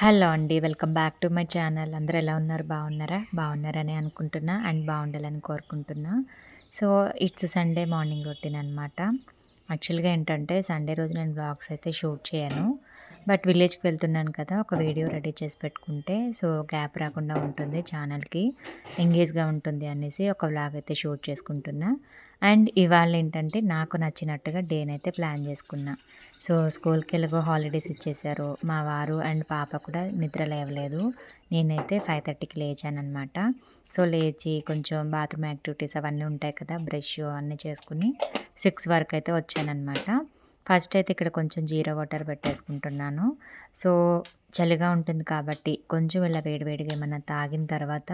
Hello అండి welcome back to my channel. అందరూ ఎలా ఉన్నారు? బాగున్నారా? బాగున్నారని అనుకుంటున్నా అండ్ బాగుండాలని కోరుకుంటున్నా. So it's Sunday morning routine అనమాట యాక్చువల్గా ఏంటంటే సండే రోజు నేను బ్లాగ్స్ అయితే షూట్ చేయను. బట్ విలేజ్కి వెళ్తున్నాను కదా ఒక వీడియో రెడీ చేసి పెట్టుకుంటే సో గ్యాప్ రాకుండా ఉంటుంది ఛానల్కి. ఎంగేజ్గా ఉంటుంది అనేసి ఒక వ్లాగ్ అయితే షూట్ చేసుకుంటున్నా. అండ్ ఇవాళ ఏంటంటే నాకు నచ్చినట్టుగా డేనైతే ప్లాన్ చేసుకున్నా. సో స్కూల్కి వెళ్ళగో హాలిడేస్ ఇచ్చేశారు మా వారు అండ్ పాప కూడా నిద్ర లేవలేదు. నేనైతే ఫైవ్ థర్టీకి లేచాను అనమాట సో లేచి కొంచెం బాత్రూమ్ యాక్టివిటీస్ అవన్నీ ఉంటాయి కదా బ్రష్ అన్నీ చేసుకుని సిక్స్ వరకు అయితే వచ్చానమాట ఫస్ట్ అయితే ఇక్కడ కొంచెం జీరా వాటర్ పెట్టేసుకుంటున్నాను. సో చలిగా ఉంటుంది కాబట్టి కొంచెం ఇలా వేడివేడిగా ఏమైనా తాగిన తర్వాత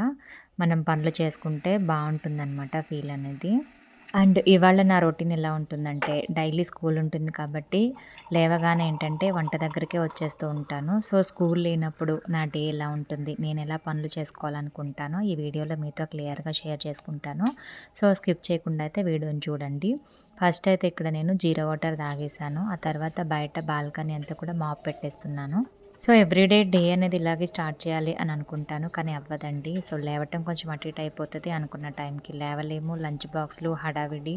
మనం పనులు చేసుకుంటే బాగుంటుందన్నమాట ఫీల్ అనేది. అండ్ ఇవాళ నా రొటీన్ ఎలా ఉంటుందంటే డైలీ స్కూల్ ఉంటుంది కాబట్టి లేవగానే ఏంటంటే వంట దగ్గరికే వచ్చేస్తూ ఉంటాను. సో స్కూల్ లేనప్పుడు నా డే ఎలా ఉంటుంది నేను ఎలా పనులు చేసుకోవాలనుకుంటానో ఈ వీడియోలో మీతో క్లియర్గా షేర్ చేసుకుంటాను. సో స్కిప్ చేయకుండా అయితే వీడియోని చూడండి. ఫస్ట్ అయితే ఇక్కడ నేను జీరో వాటర్ తాగేసాను ఆ తర్వాత బయట బాల్కనీ అంతా కూడా మాప్ పెట్టేస్తున్నాను. సో ఎవ్రీడే డే అనేది ఇలాగే స్టార్ట్ చేయాలి అని అనుకుంటాను కానీ అవ్వదండి. సో లేవటం కొంచెం అటు ఇటు అయిపోతుంది అనుకున్న టైంకి. లేవలేము లంచ్ బాక్స్లు హడావిడి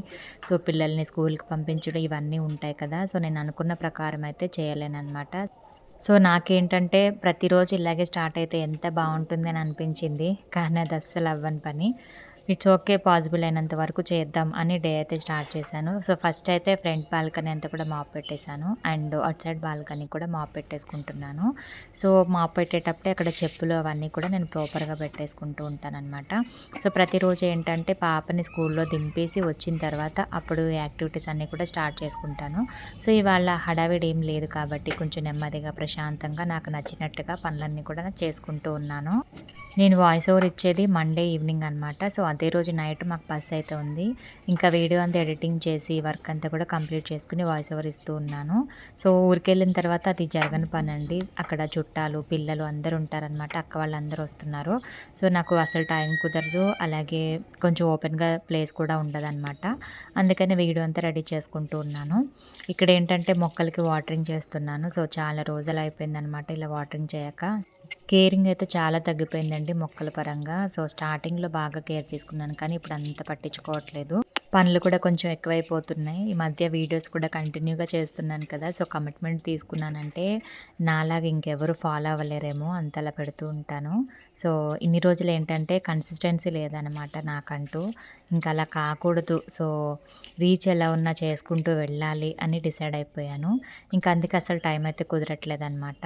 సో పిల్లల్ని స్కూల్కి పంపించడం ఇవన్నీ ఉంటాయి కదా. సో నేను అనుకున్న ప్రకారం అయితే చేయలేనమాట సో నాకేంటంటే ప్రతిరోజు ఇలాగే స్టార్ట్ అయితే ఎంత బాగుంటుంది అని అనిపించింది కానీ అది అస్సలు అవ్వని పని. ఇట్స్ ఓకే పాసిబుల్ అయినంత వరకు చేద్దాం అని డే అయితే స్టార్ట్ చేశాను. సో ఫస్ట్ అయితే ఫ్రంట్ బాల్కనీ అంతా కూడా మాప్ పెట్టేశాను. అండ్ అవుట్ సైడ్ బాల్కనీ కూడా మాప్ పెట్టేసుకుంటున్నాను. సో మాప్ పెట్టేటప్పుడే అక్కడ చెప్పులు అవన్నీ కూడా నేను ప్రాపర్గా పెట్టేసుకుంటూ ఉంటాను అనమాట సో ప్రతిరోజు ఏంటంటే పాపని స్కూల్లో దింపేసి వచ్చిన తర్వాత అప్పుడు యాక్టివిటీస్ అన్నీ కూడా స్టార్ట్ చేసుకుంటాను. సో ఇవాళ హడావిడి ఏం లేదు కాబట్టి కొంచెం నెమ్మదిగా ప్రశాంతంగా నాకు నచ్చినట్టుగా పనులన్నీ కూడా చేసుకుంటూ ఉన్నాను. నేను వాయిస్ ఓవర్ ఇచ్చేది మండే ఈవినింగ్ అనమాట సో అదే రోజు నైట్ మాకు బస్ అయితే ఉంది. ఇంకా వీడియో అంతా ఎడిటింగ్ చేసి వర్క్ అంతా కూడా కంప్లీట్ చేసుకుని వాయిస్ ఓవర్ ఇస్తూ ఉన్నాను. సో ఊరికి వెళ్ళిన తర్వాత అది జరగని పని అండి అక్కడ చుట్టాలు పిల్లలు అందరూ ఉంటారనమాట అక్క వాళ్ళందరూ వస్తున్నారు. సో నాకు అసలు టైం కుదరదు. అలాగే కొంచెం ఓపెన్గా ప్లేస్ కూడా ఉండదన్నమాట. అందుకని వీడియో అంతా రెడీ చేసుకుంటూ ఉన్నాను. ఇక్కడ ఏంటంటే మొక్కలకి వాటరింగ్ చేస్తున్నాను. సో చాలా రోజులు అయిపోయిందనమాట ఇలా వాటరింగ్ చేయక. కేరింగ్ అయితే చాలా తగ్గిపోయిందండి మొక్కల పరంగా. సో స్టార్టింగ్లో బాగా కేర్ తీసుకున్నాను కానీ ఇప్పుడు అంత పట్టించుకోవట్లేదు. పనులు కూడా కొంచెం ఎక్కువైపోతున్నాయి. ఈ మధ్య వీడియోస్ కూడా కంటిన్యూగా చేస్తున్నాను కదా సో కమిట్మెంట్ తీసుకున్నానంటే నాలాగా ఇంకెవరు ఫాలో అవ్వలేరేమో అంతలా పెడుతూ ఉంటాను. సో ఇన్ని రోజులు ఏంటంటే కన్సిస్టెన్సీ లేదనమాట నాకంటూ. ఇంకా అలా కాకూడదు సో రీచ్ ఎలా ఉన్నా చేసుకుంటూ వెళ్ళాలి అని డిసైడ్ అయిపోయాను. ఇంకా అందుకే అసలు టైం అయితే కుదరట్లేదు అనమాట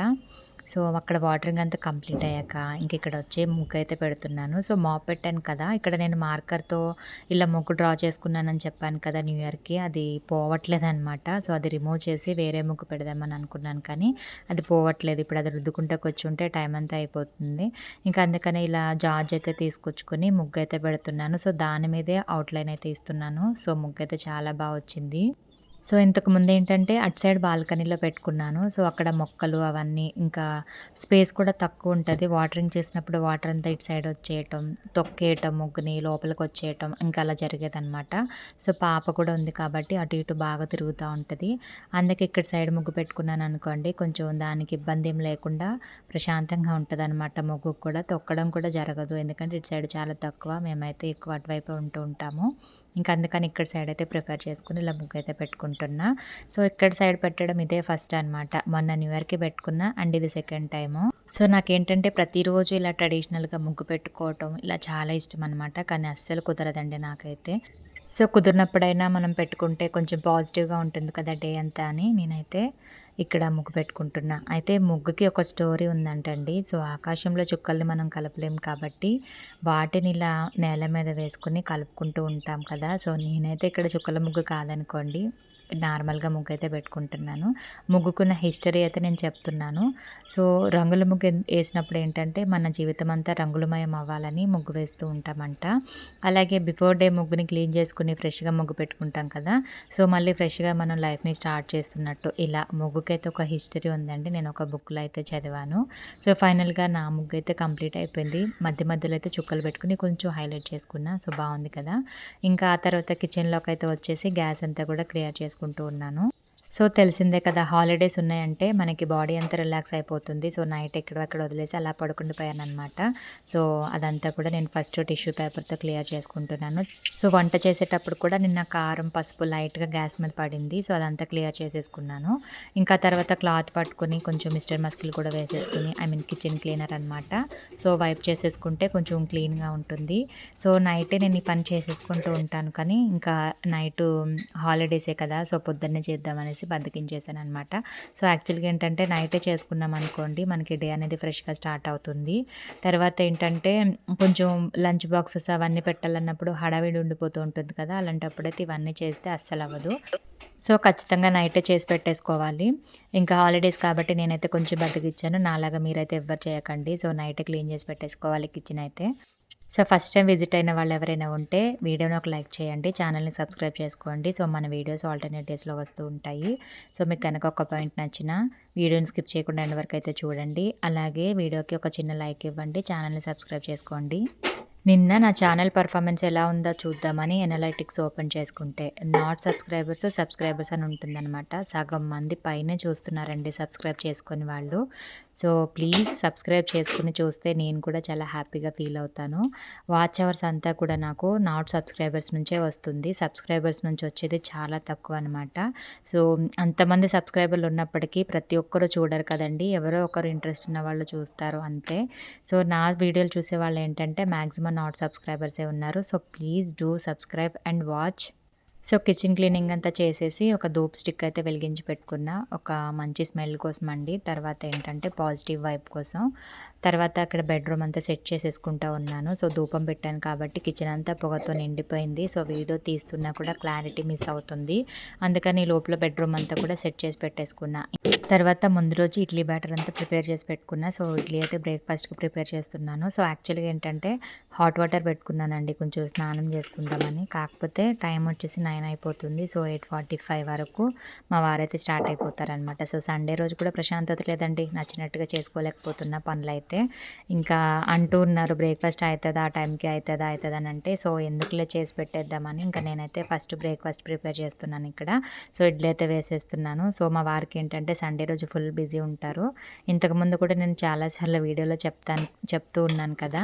సో అక్కడ వాటరింగ్ అంతా కంప్లీట్ అయ్యాక ఇంక ఇక్కడ వచ్చే ముగ్గు అయితే పెడుతున్నాను. సో మాప్ పెట్టాను కదా ఇక్కడ నేను మార్కర్తో ఇలా ముగ్గు డ్రా చేసుకున్నానని చెప్పాను కదా న్యూ ఇయర్కి. అది పోవట్లేదు అనమాట సో అది రిమూవ్ చేసి వేరే ముగ్గు పెడదామని అనుకున్నాను కానీ అది పోవట్లేదు. ఇప్పుడు అది రుద్దుకుంటే కూర్చుంటే టైం అంతా అయిపోతుంది. ఇంకా అందుకని ఇలా జార్జ్ అయితే తీసుకొచ్చుకొని ముగ్గు అయితే పెడుతున్నాను. సో దాని మీదే అవుట్లైన్ అయితే ఇస్తున్నాను. సో ముగ్గు అయితే చాలా బాగా వచ్చింది. సో ఇంతకుముందు ఏంటంటే అటు సైడ్ బాల్కనీలో పెట్టుకున్నాను. సో అక్కడ మొక్కలు అవన్నీ ఇంకా స్పేస్ కూడా తక్కువ ఉంటుంది. వాటరింగ్ చేసినప్పుడు వాటర్ అంతా ఇటు సైడ్ వచ్చేయటం తొక్కేయటం ముగ్గుని లోపలికి వచ్చేయటం ఇంకా అలా జరిగేదనమాట సో పాప కూడా ఉంది కాబట్టి అటు ఇటు బాగా తిరుగుతూ ఉంటుంది. అందుకే ఇక్కడ సైడ్ ముగ్గు పెట్టుకున్నాను అనుకోండి కొంచెం దానికి ఇబ్బంది ఏం లేకుండా ప్రశాంతంగా ఉంటుంది అనమాట ముగ్గు కూడా. తొక్కడం కూడా జరగదు ఎందుకంటే ఇటు సైడ్ చాలా తక్కువ. మేమైతే ఎక్కువ అటువైపు ఉంటూ ఉంటాము. ఇంకా అందుకని ఇక్కడ సైడ్ అయితే ప్రిపేర్ చేసుకుని ఇలా ముగ్గు అయితే పెట్టుకుంటున్నా. సో ఇక్కడ సైడ్ పెట్టడం ఇదే ఫస్ట్ అనమాట మొన్న న్యూ ఇయర్కి పెట్టుకున్నా అండ్ ఇది సెకండ్ టైము సో నాకేంటంటే ప్రతిరోజు ఇలా ట్రెడిషనల్గా ముగ్గు పెట్టుకోవటం ఇలా చాలా ఇష్టం అనమాట కానీ అస్సలు కుదరదండి నాకైతే. సో కుదిరినప్పుడైనా మనం పెట్టుకుంటే కొంచెం పాజిటివ్గా ఉంటుంది కదా డే అంతా అని నేనైతే ఇక్కడ ముగ్గు పెట్టుకుంటున్నా. అయితే ముగ్గుకి ఒక స్టోరీ ఉందంటండి. సో ఆకాశంలో చుక్కల్ని మనం కలపలేం కాబట్టి వాటిని ఇలా నేల మీద వేసుకుని కలుపుకుంటూ ఉంటాం కదా. సో నేనైతే ఇక్కడ చుక్కల ముగ్గు కాదనుకోండి. నార్మల్గా ముగ్గు అయితే పెట్టుకుంటున్నాను. ముగ్గుకున్న హిస్టరీ అయితే నేను చెప్తున్నాను. సో రంగుల ముగ్గు వేసినప్పుడు ఏంటంటే మన జీవితం అంతా రంగులమయం అవ్వాలని ముగ్గు వేస్తూ ఉంటామంట. అలాగే బిఫోర్ డే ముగ్గుని క్లీన్ చేసుకుని ఫ్రెష్గా ముగ్గు పెట్టుకుంటాం కదా. సో మళ్ళీ ఫ్రెష్గా మనం లైఫ్ని స్టార్ట్ చేస్తున్నట్టు ఇలా ముగ్గుకైతే ఒక హిస్టరీ ఉందండి. నేను ఒక బుక్లో అయితే చదివాను. సో ఫైనల్గా నా ముగ్గు అయితే కంప్లీట్ అయిపోయింది. మధ్య మధ్యలో అయితే చుక్కలు పెట్టుకుని కొంచెం హైలైట్ చేసుకున్నా. సో బాగుంది కదా. ఇంకా ఆ తర్వాత కిచెన్లోకి అయితే వచ్చేసి గ్యాస్ అంతా కూడా క్లియర్ చేసుకుంటూ ఉన్నాను. సో తెలిసిందే కదా హాలిడేస్ ఉన్నాయంటే మనకి బాడీ అంతా రిలాక్స్ అయిపోతుంది. సో నైట్ ఎక్కడక్కడ వదిలేసి అలా పడుకుండిపోయాను అనమాట సో అదంతా కూడా నేను ఫస్ట్ టిష్యూ పేపర్తో క్లియర్ చేసుకుంటున్నాను. సో వంట చేసేటప్పుడు కూడా నిన్న కారం పసుపు లైట్గా గ్యాస్ మీద పడింది. సో అదంతా క్లియర్ చేసేసుకున్నాను. ఇంకా తర్వాత క్లాత్ పట్టుకుని కొంచెం మిస్టర్ మస్కిల్ కూడా వేసేసుకుని ఐ మీన్ కిచెన్ క్లీనర్ అనమాట సో వైప్ చేసేసుకుంటే కొంచెం క్లీన్గా ఉంటుంది. సో నైటే నేను ఈ పని చేసేసుకుంటూ ఉంటాను. కానీ ఇంకా నైట్ హాలిడేసే కదా సో పొద్దున్నే చేద్దామనేసి బద్దకించేసాను అనమాట సో యాక్చువల్గా ఏంటంటే నైటే చేసుకున్నాం అనుకోండి మనకి డే అనేది ఫ్రెష్గా స్టార్ట్ అవుతుంది. తర్వాత ఏంటంటే కొంచెం లంచ్ బాక్సెస్ అవన్నీ పెట్టాలన్నప్పుడు హడావిడి ఉండిపోతూ ఉంటుంది కదా అలాంటప్పుడైతే ఇవన్నీ చేస్తే అస్సలు అవ్వదు సో ఖచ్చితంగా నైటే చేసి పెట్టేసుకోవాలి. ఇంకా హాలిడేస్ కాబట్టి నేనైతే కొంచెం బతికిచ్చాను. నాలాగా మీరైతే ఎవ్వరు చేయకండి. సో నైట్ క్లీన్ చేసి పెట్టేసుకోవాలి కిచెన్ అయితే. సో ఫస్ట్ టైం విజిట్ అయిన వాళ్ళు ఎవరైనా ఉంటే వీడియోని ఒక లైక్ చేయండి ఛానల్ని సబ్స్క్రైబ్ చేసుకోండి. సో మన వీడియోస్ ఆల్టర్నేట్ డేస్లో వస్తూ ఉంటాయి. సో మీకు కనుక ఒక పాయింట్ నచ్చిన వీడియోని స్కిప్ చేయకుండా ఎండ్ వరకు అయితే చూడండి. అలాగే వీడియోకి ఒక చిన్న లైక్ ఇవ్వండి ఛానల్ని సబ్స్క్రైబ్ చేసుకోండి. నిన్న నా ఛానల్ పర్ఫార్మెన్స్ ఎలా ఉందో చూద్దామని ఎనలైటిక్స్ ఓపెన్ చేసుకుంటే నాట్ సబ్స్క్రైబర్స్ సబ్స్క్రైబర్స్ అని ఉంటుందన్నమాట. సగం మంది పైనే చూస్తున్నారండి సబ్స్క్రైబ్ చేసుకుని వాళ్ళు. సో ప్లీజ్ సబ్స్క్రైబ్ చేసుకుని చూస్తే నేను కూడా చాలా హ్యాపీగా ఫీల్ అవుతాను. వాచ్ అవర్స్ అంతా కూడా నాకు నాట్ సబ్స్క్రైబర్స్ నుంచే వస్తుంది. సబ్స్క్రైబర్స్ నుంచి వచ్చేది చాలా తక్కువ అనమాట సో అంతమంది సబ్స్క్రైబర్లు ఉన్నప్పటికీ ప్రతి ఒక్కరు చూడరు కదండి. ఎవరో ఒకరు ఇంట్రెస్ట్ ఉన్న వాళ్ళు చూస్తారు అంతే. సో నా వీడియోలు చూసే వాళ్ళు ఏంటంటే మ్యాక్సిమం నాట్ సబ్స్క్రైబర్సే ఉన్నారు. So please do subscribe and watch. So kitchen cleaning అంతా చేసేసి ఒక ధూప్ స్టిక్ అయితే వెలిగించి పెట్టుకున్న. ఒక మంచి స్మెల్ కోసం అండి తర్వాత ఏంటంటే పాజిటివ్ వైబ్ కోసం. తర్వాత అక్కడ బెడ్రూమ్ అంతా సెట్ చేసేసుకుంటా ఉన్నాను. సో ధూపం పెట్టాను కాబట్టి కిచెన్ అంతా పొగతో నిండిపోయింది. సో వీడియో తీస్తున్నా కూడా క్లారిటీ మిస్ అవుతుంది. అందుకని లోపల బెడ్రూమ్ అంతా కూడా సెట్ చేసి పెట్టేసుకున్నా. తర్వాత ముందు రోజు ఇడ్లీ బ్యాటర్ అంతా ప్రిపేర్ చేసి పెట్టుకున్నా. సో ఇడ్లీ అయితే బ్రేక్ఫాస్ట్కి ప్రిపేర్ చేస్తున్నాను. సో యాక్చువల్గా ఏంటంటే హాట్ వాటర్ పెట్టుకున్నానండి. కొంచెం స్నానం చేసుకుందామని. కాకపోతే టైం వచ్చేసి నైన్ అయిపోతుంది. సో ఎయిట్ ఫార్టీ ఫైవ్ వరకు మా వారైతే స్టార్ట్ అయిపోతారనమాట సో సండే రోజు కూడా ప్రశాంతత లేదండి. నచ్చినట్టుగా చేసుకోలేకపోతున్న పనులు అయితే ఇంకా అంటూ ఉన్నారు బ్రేక్ఫాస్ట్ అవుతుందా ఆ టైంకి అవుతుందా అవుతుందా అని అంటే సో ఎందుకులే చేసి పెట్టేద్దామని ఇంకా నేనైతే ఫస్ట్ బ్రేక్ఫాస్ట్ ప్రిపేర్ చేస్తున్నాను ఇక్కడ. సో ఇడ్లీ అయితే వేసేస్తున్నాను. సో మా వారికి ఏంటంటే సండే రోజు ఫుల్ బిజీ ఉంటారు. ఇంతకుముందు కూడా నేను చాలాసార్లు వీడియోలో చెప్తాను చెప్తూ ఉన్నాను కదా.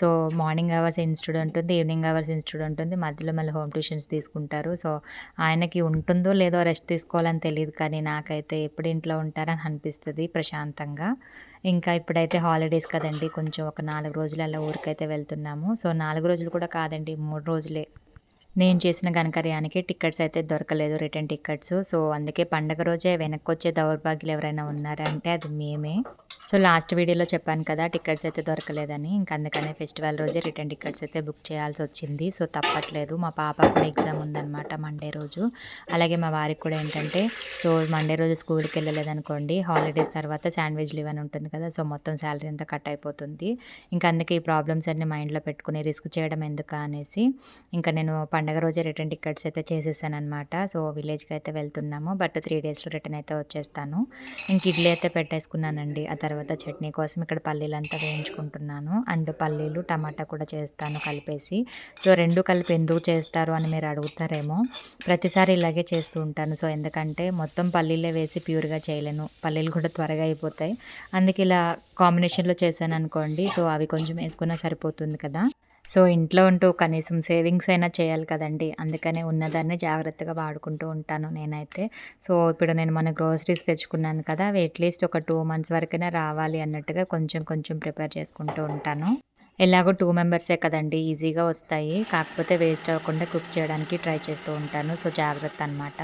సో మార్నింగ్ అవర్స్ ఇన్స్టిట్యూట్ ఉంటుంది ఈవినింగ్ అవర్స్ ఇన్స్టిట్యూట్ ఉంటుంది. మధ్యలో మళ్ళీ హోమ్ ట్యూషన్స్ తీసుకుంటారు. సో ఆయనకి ఉంటుందో లేదో రెస్ట్ తీసుకోవాలని తెలియదు కానీ నాకైతే ఎప్పుడు ఇంట్లో ఉంటారని అనిపిస్తుంది ప్రశాంతంగా. ఇంకా ఇప్పుడైతే హాలిడేస్ కదండి కొంచెం ఒక నాలుగు రోజులు అలా ఊరికైతే వెళ్తున్నాము. సో నాలుగు రోజులు కూడా కాదండి మూడు రోజులే. నేను చేసిన ఘనకార్యానికి టికెట్స్ అయితే దొరకలేదు రిటర్న్ టికెట్స్ సో అందుకే పండగ రోజే వెనక్కి వచ్చే దౌర్భాగ్యులు ఎవరైనా ఉన్నారంటే అది మేమే. సో లాస్ట్ వీడియోలో చెప్పాను కదా టికెట్స్ అయితే దొరకలేదని. ఇంక అందుకనే ఫెస్టివల్ రోజే రిటర్న్ టికెట్స్ అయితే బుక్ చేయాల్సి వచ్చింది. సో తప్పట్లేదు. మా పాప కూడా ఎగ్జామ్ ఉందన్నమాట మండే రోజు. అలాగే మా వారికి కూడా ఏంటంటే సో మండే రోజు స్కూల్కి వెళ్ళలేదనుకోండి హాలిడేస్ తర్వాత శాండ్విచ్ లీవ్ అని ఉంటుంది కదా సో మొత్తం శాలరీ అంతా కట్ అయిపోతుంది. ఇంకా అందుకే ఈ ప్రాబ్లమ్స్ అన్ని మైండ్లో పెట్టుకుని రిస్క్ చేయడం ఎందుకు అనేసి ఇంకా నేను పండుగ రోజే రిటర్న్ టికెట్స్ అయితే చేసేసాను అనమాట సో విలేజ్కి అయితే వెళ్తున్నాము. బట్ త్రీ డేస్లో రిటర్న్ అయితే వచ్చేస్తాను. ఇంక ఇడ్లీ అయితే పెట్టేసుకున్నానండి. ఆ తర్వాత తర్వాత చట్నీ కోసం ఇక్కడ పల్లీలంతా వేయించుకుంటున్నాను. అండ్ పల్లీలు టమాటా కూడా చేస్తాను కలిపేసి. సో రెండు కలిపి ఎందుకు చేస్తారు అని మీరు అడుగుతారేమో. ప్రతిసారి ఇలాగే చేస్తూ ఉంటాను. సో ఎందుకంటే మొత్తం పల్లీలే వేసి ప్యూర్గా చేయలేను. పల్లీలు కూడా త్వరగా అయిపోతాయి. అందుకే ఇలా కాంబినేషన్లో చేశాను అనుకోండి సో అవి కొంచెం వేసుకున్నా సరిపోతుంది కదా. సో ఇంట్లో ఉంటూ కనీసం సేవింగ్స్ అయినా చేయాలి కదండి. అందుకనే ఉన్నదాన్ని జాగ్రత్తగా వాడుకుంటూ ఉంటాను నేనైతే. సో ఇప్పుడు నేను మన గ్రోసరీస్ తెచ్చుకున్నాను కదా అవి అట్లీస్ట్ ఒక టూ మంత్స్ వరకైనా రావాలి అన్నట్టుగా కొంచెం కొంచెం ప్రిపేర్ చేసుకుంటూ ఉంటాను. ఎలాగో టూ మెంబర్సే కదండి ఈజీగా వస్తాయి. కాకపోతే వేస్ట్ అవ్వకుండా కుక్ చేయడానికి ట్రై చేస్తూ ఉంటాను. సో జాగ్రత్త అనమాట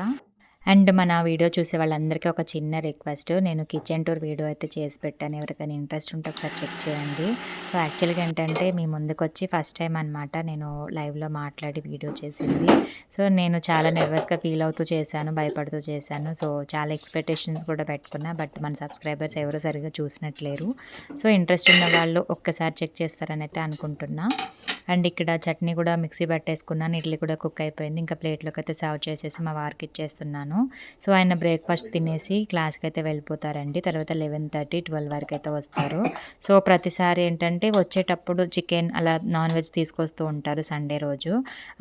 అండ్ మన వీడియో చూసే వాళ్ళందరికీ ఒక చిన్న రిక్వెస్ట్. నేను కిచెన్ టూర్ వీడియో అయితే చేసి పెట్టాను. ఎవరికైనా ఇంట్రెస్ట్ ఉంటే ఒకసారి చెక్ చేయండి. సో యాక్చువల్గా ఏంటంటే మీ ముందుకు వచ్చి ఫస్ట్ టైం అనమాట నేను లైవ్లో మాట్లాడి వీడియో చేసింది. సో నేను చాలా నర్వస్గా ఫీల్ అవుతూ చేశాను భయపడుతూ చేశాను. సో చాలా ఎక్స్పెక్టేషన్స్ కూడా పెట్టుకున్నా బట్ మన సబ్స్క్రైబర్స్ ఎవరు సరిగా చూసినట్లేరు. సో ఇంట్రెస్ట్ ఉన్న వాళ్ళు ఒక్కసారి చెక్ చేస్తారని అయితే అనుకుంటున్నా. అండ్ ఇక్కడ చట్నీ కూడా మిక్సీ పట్టేసుకున్నాను. ఇడ్లీ కూడా కుక్ అయిపోయింది. ఇంకా ప్లేట్లోకి అయితే సర్వ్ చేసేసి మా వారికి ఇచ్చేస్తున్నాను. సో ఆయన బ్రేక్ఫాస్ట్ తినేసి క్లాస్కి అయితే వెళ్ళిపోతారండి. తర్వాత లెవెన్ థర్టీ ట్వెల్వ్ వరకు అయితే వస్తారు. సో ప్రతిసారి ఏంటంటే వచ్చేటప్పుడు చికెన్ అలా నాన్ వెజ్ తీసుకొస్తూ ఉంటారు సండే రోజు.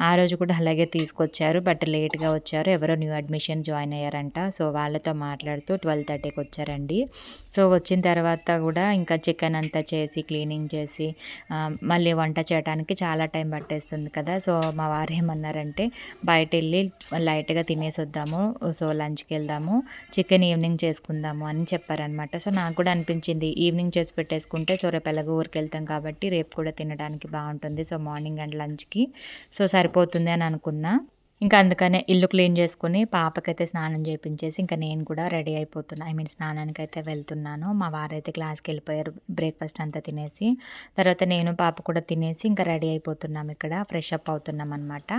ఆ రోజు కూడా అలాగే తీసుకొచ్చారు. బట్ లేట్గా వచ్చారు. ఎవరో న్యూ అడ్మిషన్ జాయిన్ అయ్యారంట. సో వాళ్ళతో మాట్లాడుతూ ట్వెల్వ్ థర్టీకి వచ్చారండి. సో వచ్చిన తర్వాత కూడా ఇంకా చికెన్ అంతా చేసి క్లీనింగ్ చేసి మళ్ళీ వంట చేయడానికి చాలా టైం పట్టేస్తుంది కదా. సో మా వారు ఏమన్నారంటే బయట వెళ్ళి లైట్గా తినేసి వద్దాము. సో లంచ్కి వెళ్దాము చికెన్ ఈవినింగ్ చేసుకుందాము అని చెప్పారనమాట సో నాకు కూడా అనిపించింది. ఈవినింగ్ చేసి పెట్టేసుకుంటే సో రేపు ఎలాగో ఊరికి వెళ్తాం కాబట్టి రేపు కూడా తినడానికి బాగుంటుంది. సో మార్నింగ్ అండ్ లంచ్కి. సో సరిపోతుంది అని అనుకున్నా. ఇంకా అందుకనే ఇల్లు క్లీన్ చేసుకుని పాపకైతే స్నానం చేయించేసి ఇంకా నేను కూడా రెడీ అయిపోతున్నా. ఐ మీన్ స్నానానికి అయితే వెళ్తున్నాను. మా వారైతే క్లాస్కి వెళ్ళిపోయారు. బ్రేక్ఫాస్ట్ అంతా తినేసి తర్వాత నేను పాప కూడా తినేసి ఇంకా రెడీ అయిపోతున్నాం ఇక్కడ. ఫ్రెష్ అప్ అవుతున్నాం అనమాట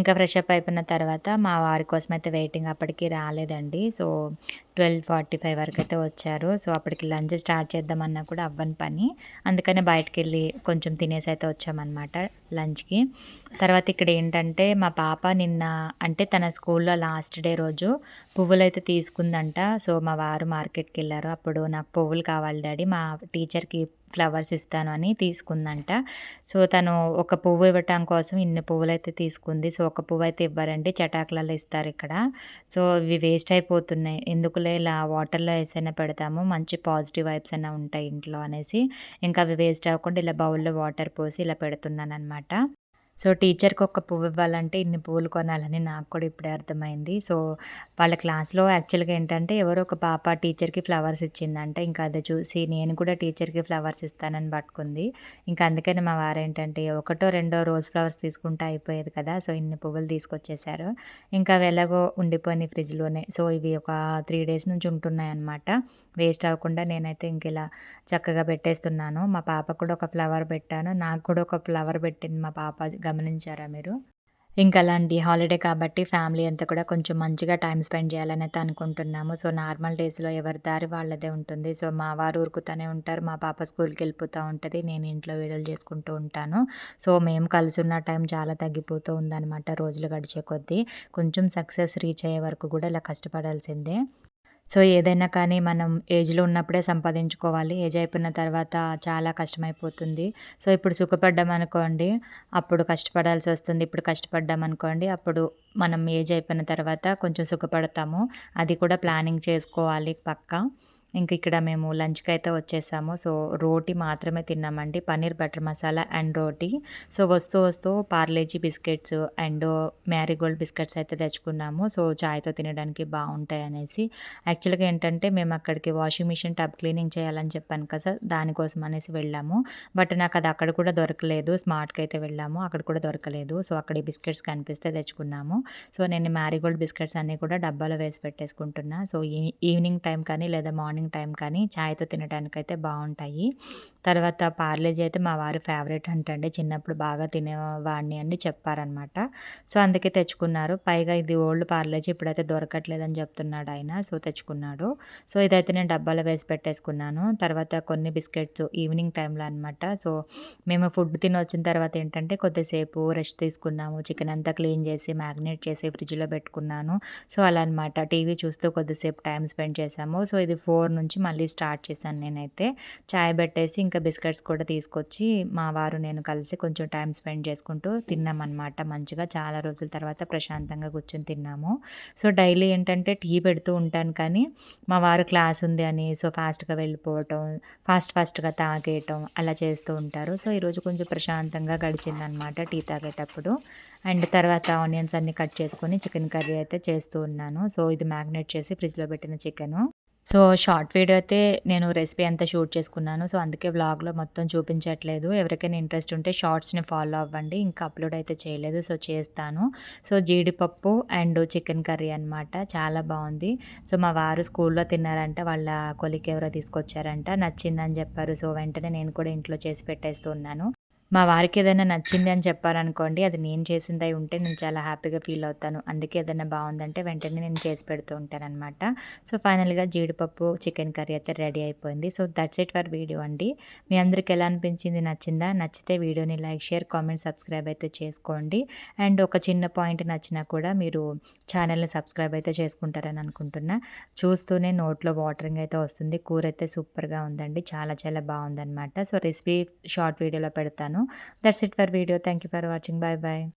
ఇంకా ఫ్రెష్ అప్ అయిపోయిన తర్వాత మా వారి కోసం అయితే వెయిటింగ్ అప్పటికి రాలేదండి. సో ట్వెల్వ్ ఫార్టీ ఫైవ్ వరకు అయితే వచ్చారు. సో అప్పటికి లంచ్ స్టార్ట్ చేద్దామన్నా కూడా అవ్వని పని. అందుకనే బయటకు వెళ్ళి కొంచెం తినేసి అయితే వచ్చామన్నమాట లంచ్కి. తర్వాత ఇక్కడ ఏంటంటే మా పాప నేను నిన్న అంటే తన స్కూల్లో లాస్ట్ డే రోజు పువ్వులు అయితే తీసుకుందంట. సో మా వారు మార్కెట్కి వెళ్ళారు అప్పుడు నాకు పువ్వులు కావాలి డాడీ మా టీచర్కి ఫ్లవర్స్ ఇస్తాను అని తీసుకుందంట. సో తను ఒక పువ్వు ఇవ్వటం కోసం ఇన్ని పువ్వులు అయితే తీసుకుంది. సో ఒక పువ్వు అయితే ఇవ్వరండి చటాకులలో ఇస్తారు ఇక్కడ. సో ఇవి వేస్ట్ అయిపోతున్నాయి. ఎందుకులే ఇలా వాటర్లో వేసైనా పెడతాము మంచి పాజిటివ్ వైబ్స్ అయినా ఉంటాయి ఇంట్లో అనేసి. ఇంకా అవి వేస్ట్ అవ్వకుండా ఇలా బౌల్లో వాటర్ పోసి ఇలా పెడుతున్నాను అనమాట సో టీచర్కి ఒక పువ్వు ఇవ్వాలంటే ఇన్ని పువ్వులు కొనాలని నాకు కూడా ఇప్పుడే అర్థమైంది. సో వాళ్ళ క్లాస్లో యాక్చువల్గా ఏంటంటే ఎవరో ఒక పాప టీచర్కి ఫ్లవర్స్ ఇచ్చిందంట. ఇంకా అది చూసి నేను కూడా టీచర్కి ఫ్లవర్స్ ఇస్తానని పట్టుకుంది. ఇంకా అందుకని మా వారు ఏంటంటే ఒకటో రెండో రోజ్ ఫ్లవర్స్ తీసుకుంటే అయిపోయేది కదా సో ఇన్ని పువ్వులు తీసుకొచ్చేసారు. ఇంకా అవి ఎలాగో ఉండిపోయినాయి ఫ్రిడ్జ్లోనే. సో ఇవి ఒక త్రీ డేస్ నుంచి ఉంటున్నాయి అనమాట వేస్ట్ అవ్వకుండా నేనైతే ఇంక ఇలా చక్కగా పెట్టేస్తున్నాను. మా పాప కూడా ఒక ఫ్లవర్ పెట్టాను. నాకు కూడా ఒక ఫ్లవర్ పెట్టింది మా పాప గమనించారా మీరు? ఇంకా అలాంటి హాలిడే కాబట్టి ఫ్యామిలీ అంతా కూడా కొంచెం మంచిగా టైం స్పెండ్ చేయాలని అయితే అనుకుంటున్నాము. సో నార్మల్ డేస్లో ఎవరి దారి వాళ్ళదే ఉంటుంది. సో మా వారు ఊరుకుతూనే ఉంటారు. మా పాప స్కూల్కి వెళ్ళిపోతూ ఉంటుంది. నేను ఇంట్లో వీడియోలు చేసుకుంటూ ఉంటాను. సో మేము కలిసి ఉన్న టైం చాలా తగ్గిపోతూ ఉందన్నమాట రోజులు గడిచే కొద్దీ. కొంచెం సక్సెస్ రీచ్ అయ్యే వరకు కూడా ఇలా కష్టపడాల్సిందే. సో ఏదైనా కానీ మనం ఏజ్లో ఉన్నప్పుడే సంపాదించుకోవాలి. ఏజ్ అయిపోయిన తర్వాత చాలా కష్టమైపోతుంది. సో ఇప్పుడు సుఖపడ్డాం అనుకోండి అప్పుడు కష్టపడాల్సి వస్తుంది. ఇప్పుడు కష్టపడ్డాం అనుకోండి అప్పుడు మనం ఏజ్ అయిపోయిన తర్వాత కొంచెం సుఖపడతాము. అది కూడా ప్లానింగ్ చేసుకోవాలి పక్కా. ఇంక ఇక్కడ మేము లంచ్కి అయితే వచ్చేసాము. సో రోటీ మాత్రమే తిన్నామండి. Paneer butter masala and roti. So వస్తూ వస్తూ Parle G biscuits and Marigold biscuits అయితే తెచ్చుకున్నాము. సో చాయ్తో తినడానికి బాగుంటాయి అనేసి. యాక్చువల్గా ఏంటంటే మేము అక్కడికి వాషింగ్ మిషన్ టబ్ క్లీనింగ్ చేయాలని చెప్పాను కదా దానికోసం అనేసి వెళ్ళాము. బట్ నాకు అది అక్కడ కూడా దొరకలేదు. స్మార్ట్కి అయితే వెళ్ళాము. అక్కడ కూడా దొరకలేదు. సో అక్కడ బిస్కెట్స్ కనిపిస్తే తెచ్చుకున్నాము. సో నేను మ్యారీగోల్డ్ బిస్కెట్స్ అన్నీ కూడా డబ్బాలో వేసి పెట్టేసుకుంటున్నా. సో ఈవినింగ్ టైం కానీ లేదా మార్నింగ్ మార్నింగ్ టైం కానీ చాయ్తో తినడానికి అయితే బాగుంటాయి తర్వాత పార్లేజీ అయితే మా వారి ఫేవరెట్ అంటండి. చిన్నప్పుడు బాగా తినేవాడిని అని చెప్పారనమాట. సో అందుకే తెచ్చుకున్నారు. పైగా ఇది ఓల్డ్ పార్లేజీ ఇప్పుడైతే దొరకట్లేదని చెప్తున్నాడు ఆయన. సో తెచ్చుకున్నాడు. సో ఇదైతే నేను డబ్బాలో వేసి పెట్టేసుకున్నాను. తర్వాత కొన్ని బిస్కెట్స్ ఈవినింగ్ టైంలో అనమాట. సో మేము ఫుడ్ తిని వచ్చిన తర్వాత ఏంటంటే కొద్దిసేపు రెస్ట్ తీసుకున్నాము. చికెన్ అంతా క్లీన్ చేసి మ్యాగ్నేట్ చేసి ఫ్రిడ్జ్లో పెట్టుకున్నాను. సో అలా అనమాట. టీవీ చూస్తూ కొద్దిసేపు టైం స్పెండ్ చేసాము సో ఇది ఫోర్ నుంచి మళ్ళీ స్టార్ట్ చేశాను నేనైతే. చాయ్ పెట్టేసి ఇంకా బిస్కెట్స్ కూడా తీసుకొచ్చి మా వారు నేను కలిసి కొంచెం టైం స్పెండ్ చేసుకుంటూ తిన్నామన్నమాట. మంచిగా చాలా రోజుల తర్వాత ప్రశాంతంగా కూర్చొని తిన్నాము. సో డైలీ ఏంటంటే టీ పెడుతూ ఉంటాను కానీ మా వారు క్లాస్ ఉంది అని సో ఫాస్ట్గా వెళ్ళిపోవటం ఫాస్ట్ ఫాస్ట్గా తాగేయటం అలా చేస్తూ ఉంటారు. సో ఈరోజు కొంచెం ప్రశాంతంగా గడిచిందనమాట టీ తాగేటప్పుడు. అండ్ తర్వాత ఆనియన్స్ అన్నీ కట్ చేసుకొని చికెన్ కర్రీ అయితే చేస్తూ ఉన్నాను. సో ఇది మ్యాగ్నేట్ చేసి ఫ్రిడ్జ్లో పెట్టిన చికెను. సో షార్ట్ వీడియో అయితే నేను రెసిపీ అంతా షూట్ చేసుకున్నాను. సో అందుకే వ్లాగ్లో మొత్తం చూపించట్లేదు. ఎవరికైనా ఇంట్రెస్ట్ ఉంటే షార్ట్స్ని ఫాలో అవ్వండి. ఇంకా అప్లోడ్ అయితే చేయలేదు. సో చేస్తాను. సో జీడిపప్పు అండ్ చికెన్ కర్రీ అనమాట చాలా బాగుంది. సో మా వారు స్కూల్లో తిన్నారంట. వాళ్ళ కొలికి ఎవరో తీసుకొచ్చారంట. నచ్చిందని చెప్పారు. సో వెంటనే నేను కూడా ఇంట్లో చేసి పెట్టేస్తున్నాను మా వారికి ఏదైనా నచ్చింది అని చెప్పారనుకోండి అది నేను చేసిందై ఉంటే నేను చాలా హ్యాపీగా ఫీల్ అవుతాను. అందుకే ఏదైనా బాగుందంటే వెంటనే నేను చేసి పెడుతూ ఉంటాననమాట సో ఫైనల్గా జీడిపప్పు చికెన్ కర్రీ అయితే రెడీ అయిపోయింది. So that's it for video అండి. మీ అందరికి ఎలా అనిపించింది నచ్చిందా? నచ్చితే వీడియోని లైక్ షేర్ కామెంట్ సబ్స్క్రైబ్ అయితే చేసుకోండి. అండ్ ఒక చిన్న పాయింట్ నచ్చినా కూడా మీరు ఛానల్ని సబ్స్క్రైబ్ అయితే చేసుకుంటారని అనుకుంటున్నా. చూస్తూనే నోట్లో వాటరింగ్ అయితే వస్తుంది. కూర అయితే సూపర్గా ఉందండి. చాలా చాలా బాగుందన్నమాట. సో రెసిపీ షార్ట్ వీడియోలో పెడతాను. That's it for video thank you for watching bye bye